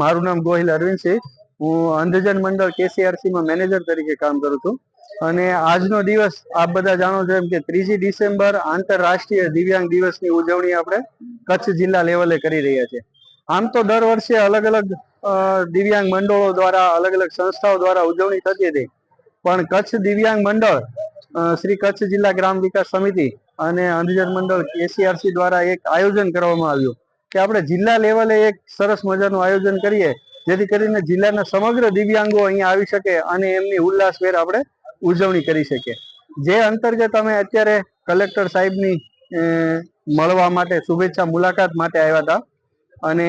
મારું નામ ગોહિલ અરવિંદ છે. હું અંધજન મંડળ કેસીઆરસીમાં મેનેજર તરીકે કામ કરું છું. અને આજનો દિવસ આપ બધા જાણો છો એમ કે ત્રીજી ડિસેમ્બર આંતરરાષ્ટ્રીય દિવ્યાંગ દિવસની ઉજવણી આપણે કચ્છ જિલ્લા લેવલે કરી રહ્યા છીએ આમ તો દર વર્ષે અલગ અલગ દિવ્યાંગ મંડળો દ્વારા, અલગ અલગ સંસ્થાઓ દ્વારા ઉજવણી થતી હતી. પણ કચ્છ દિવ્યાંગ મંડળ શ્રી કચ્છ જિલ્લા ગ્રામ વિકાસ સમિતિ અને અંધજન મંડળ કેસીઆરસી દ્વારા એક આયોજન કરવામાં આવ્યું. કે આપણે જિલ્લા લેવલે એક સરસ મજાનું આયોજન કરીએ, જેથી કરીને જિલ્લાના સમગ્ર દિવ્યાંગો અહીંયા આવી શકે અને એમની ઉલ્લાસભેર આપણે ઉજવણી કરી શકીએ. જે અંતર્ગત અમે અત્યારે કલેક્ટર સાહેબની મળવા માટે, શુભેચ્છા મુલાકાત માટે આવ્યા હતા. અને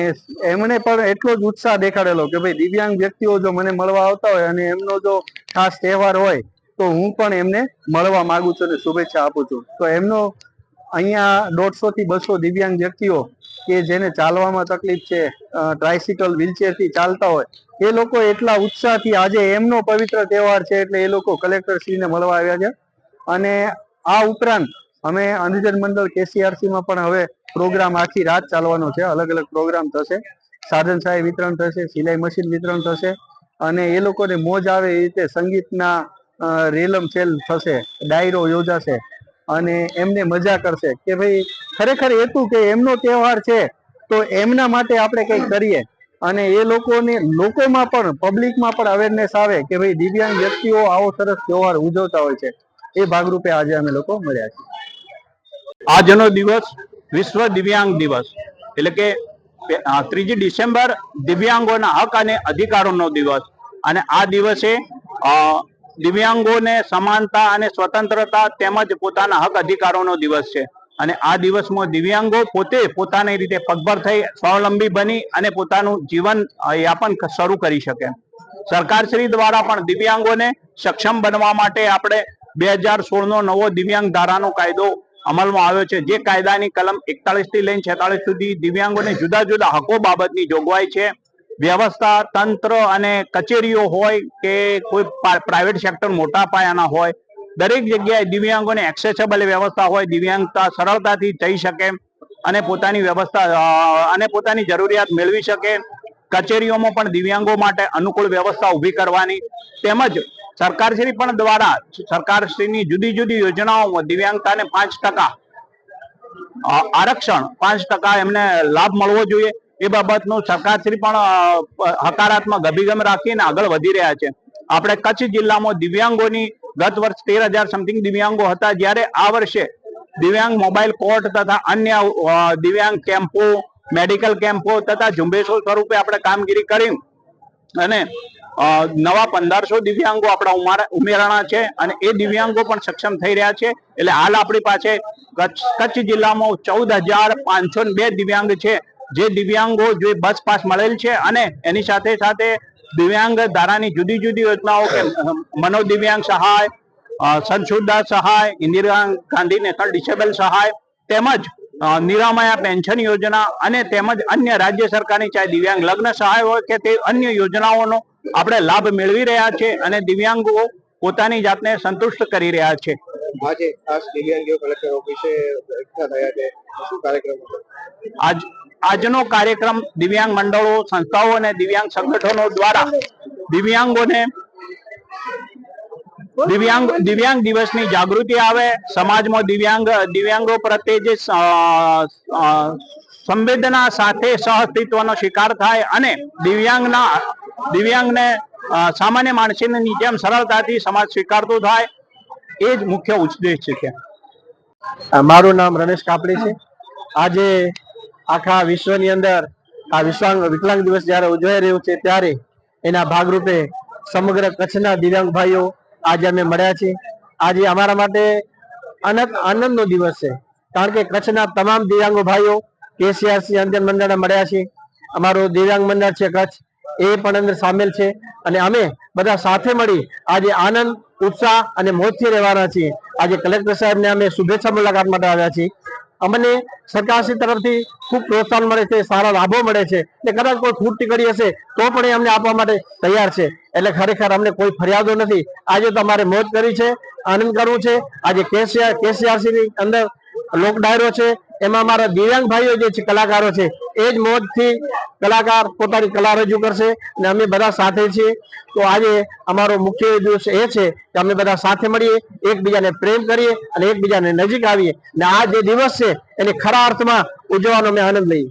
એમણે પણ એટલો જ ઉત્સાહ દેખાડેલો કે ભાઈ દિવ્યાંગ વ્યક્તિઓ જો મને મળવા આવતા હોય અને એમનો જો ખાસ તહેવાર હોય, તો હું પણ એમને મળવા માંગુ છું અને શુભેચ્છા આપું છું. તો એમનો અહીંયા દોઢસો થી બસો દિવ્યાંગ વ્યક્તિઓ કે જેને ચાલવામાં તકલીફ છે ટ્રાયસિકલ વ્હીલચેરથી ચાલતા હોય, એ લોકો એટલા ઉત્સાહથી આજે એમનો પવિત્ર તહેવાર છે એટલે એ લોકો કલેક્ટર શ્રીને મળવા આવ્યા છે. અને આ ઉપરાંત અમે અંધજન મંડળ કેસીઆરસીમાં પણ હવે પ્રોગ્રામ આખી રાત ચાલવાનો છે, અલગ અલગ પ્રોગ્રામ થશે. સાધન સહાય વિતરણ થશે, સિલાઈ મશીન વિતરણ થશે અને એ લોકોને મોજ આવે એ રીતે સંગીતના રેલમ ચેલ થશે, ડાયરો યોજાશે. અને એમને મજા કરશે કે ભાઈ, ખરેખર હેતુ કે એમનો તહેવાર છે, તો એમના માટે આપણે કંઈક કરીએ. અને એ લોકોને, લોકોમાં પણ પબ્લિકમાં પણ અવેરનેસ આવે કે ભાઈ, દિવ્યાંગ વ્યક્તિઓ આવો સરસ તહેવાર ઉજવતા હોય છે. એ ભાગરૂપે આજે અમે લોકો મળ્યા છીએ. આજનો દિવસ વિશ્વ દિવ્યાંગ દિવસ. એટલે કે ત્રીજી ડિસેમ્બર દિવ્યાંગોના હક અને અધિકારોનો દિવસ. અને આ દિવસે દિવ્યાંગોને સમાનતા અને સ્વતંત્રતા તેમજ પોતાના હક અધિકારોનો દિવસ છે. અને આ દિવસમાં દિવ્યાંગો પોતે પોતાની રીતે પગભર થઈ સ્વાવલંબી બની અને પોતાનું જીવન યાપન શરૂ કરી શકે. સરકારશ્રી દ્વારા પણ દિવ્યાંગોને સક્ષમ બનવા માટે આપણે બે હજાર સોળનો નવો દિવ્યાંગ ધારાનો કાયદો અમલમાં આવ્યો છે. જે કાયદાની કલમ એકતાલીસથી લઈને છેતાલીસ સુધી દિવ્યાંગોને જુદા જુદા હકો બાબતની જોગવાઈ છે. વ્યવસ્થા, તંત્ર અને કચેરીઓ હોય કે કોઈ પ્રાઇવેટ સેક્ટર મોટા પાયાના હોય, દરેક જગ્યાએ દિવ્યાંગોને એક્સેસેબલ વ્યવસ્થા હોય, દિવ્યાંગતા સરળતાથી થઈ શકે અને પોતાની વ્યવસ્થા અને પોતાની જરૂરિયાત મેળવી શકે. કચેરીઓમાં પણ દિવ્યાંગો માટે અનુકૂળ વ્યવસ્થા ઊભી કરવાની. તેમજ સરકારશ્રી પણ દ્વારા સરકારશ્રીની જુદી જુદી યોજનાઓમાં દિવ્યાંગતાને પાંચ ટકા આરક્ષણ પાંચ ટકા એમને લાભ મળવો જોઈએ. એ બાબતનું સરકારશ્રી પણ હકારાત્મક અભિગમ રાખીને આગળ વધી રહ્યા છે. આપણે કચ્છ જિલ્લામાં દિવ્યાંગોની ગત વર્ષ તેર હજાર સમથિંગ દિવ્યાંગો હતા. જ્યારે આ વર્ષે દિવ્યાંગ મોબાઈલ કોર્ટ તથા અન્ય દિવ્યાંગ કેમ્પો, મેડિકલ કેમ્પો તથા ઝુંબેશો સ્વરૂપે આપણે કામગીરી કરી અને નવા પંદરસો દિવ્યાંગો આપણા ઉમેરાણા છે અને એ દિવ્યાંગો પણ સક્ષમ થઈ રહ્યા છે. એટલે હાલ આપણી પાસે કચ્છ જિલ્લામાં ચૌદ હજાર પાંચસો બે દિવ્યાંગ છે. જે દિવ્યાંગો જે બસ પાસ મળેલ છે અને એની સાથે સાથે દિવ્યાંગ ધારાની જુદી જુદી યોજનાઓ કે મનોદિવ્યાંગ સહાય અ, સહાય ઇન્દિરા ગાંધી નેશનલ ડિસેબલ સહાય તેમજ નિરામયા પેન્શન યોજના અને તેમજ અન્ય રાજ્ય સરકારની ચાહે દિવ્યાંગ લગ્ન સહાય હોય કે તે અન્ય યોજનાઓનો આપણે લાભ મેળવી રહ્યા છે અને દિવ્યાંગો પોતાની જાતને સંતુષ્ટ કરી રહ્યા છે. આજે ખાસ દિવ્યાંગીઓ કલેક્ટર ઓફિસે એકઠા થયા છે. શું કાર્યક્રમ આજ આજનો કાર્યક્રમ દિવ્યાંગ મંડળો, સંસ્થાઓ અને દિવ્યાંગ સંગઠનો દ્વારા દિવ્યાંગોને દિવ્યાંગ દિવ્યાંગ દિવસની જાગૃતિ આવે. સમાજમાં દિવ્યાંગ, દિવ્યાંગો પ્રત્યે જે સંવેદના સાથે સહઅસ્તિત્વનો શિકાર થાય અને દિવ્યાંગના, દિવ્યાંગને સામાન્ય માણસની જેમ સરળતાથી સમાજ સ્વીકારતો થાય, એ જ મુખ્ય ઉદ્દેશ છે મારું નામ રમેશ કાપડી છે. આજે આખા વિશ્વની અંદર આ વિશ્વાંગ વિકલાંગ દિવસ જ્યારે ઉજવાઈ રહ્યો છે ત્યારે એના ભાગરૂપે સમગ્ર કચ્છના દિવ્યાંગ ભાઈઓ આજે અમે મળ્યા છીએ. આજે અમારા માટે અનંત આનંદનો દિવસ છે. કારણ કે કચ્છના તમામ દિવ્યાંગો ભાઈઓ કેસીઆરસી અંતર મંડળને મળ્યા છે. અમારું દિવ્યાંગ મંડળ છે કચ્છ. એ પણ અંદર સામેલ છે. અને અમે બધા સાથે મળી આજે આનંદ, ઉત્સાહ અને મોજથી રહેવાના છીએ. આજે કલેક્ટર સાહેબને અમે શુભેચ્છા મુલાકાત માટે આવ્યા છીએ. અમને સરકારશ્રી તરફથી ખૂબ પ્રોત્સાહન મળે છે, સારા લાભો મળે છે. એટલે કદાચ કોઈ ખૂટ ટીકડી હશે, તો પણ એ અમને આપવા માટે તૈયાર છે. એટલે ખરેખર અમને કોઈ ફરિયાદો નથી. આજે તો અમારે મોજ કરી છે, આનંદ કરવું છે. આજે કેસીઆર, કેસીઆરસીની અંદર લોક ડાયરો છે. એમાં અમારા દિવ્યાંગ ભાઈઓ જે છે, કલાકારો છે, એ જ મોજથી કલાકાર પોતાની કલા રજૂ કરશે અને અમે બધા સાથે છીએ. તો આજે અમારો મુખ્ય દિવસ એ છે કે અમે બધા સાથે મળીએ, એકબીજાને પ્રેમ કરીએ અને એકબીજાને નજીક આવીએ. અને આ જે દિવસ છે, એને ખરા અર્થમાં ઉજવવાનો અમે આનંદ લઈએ.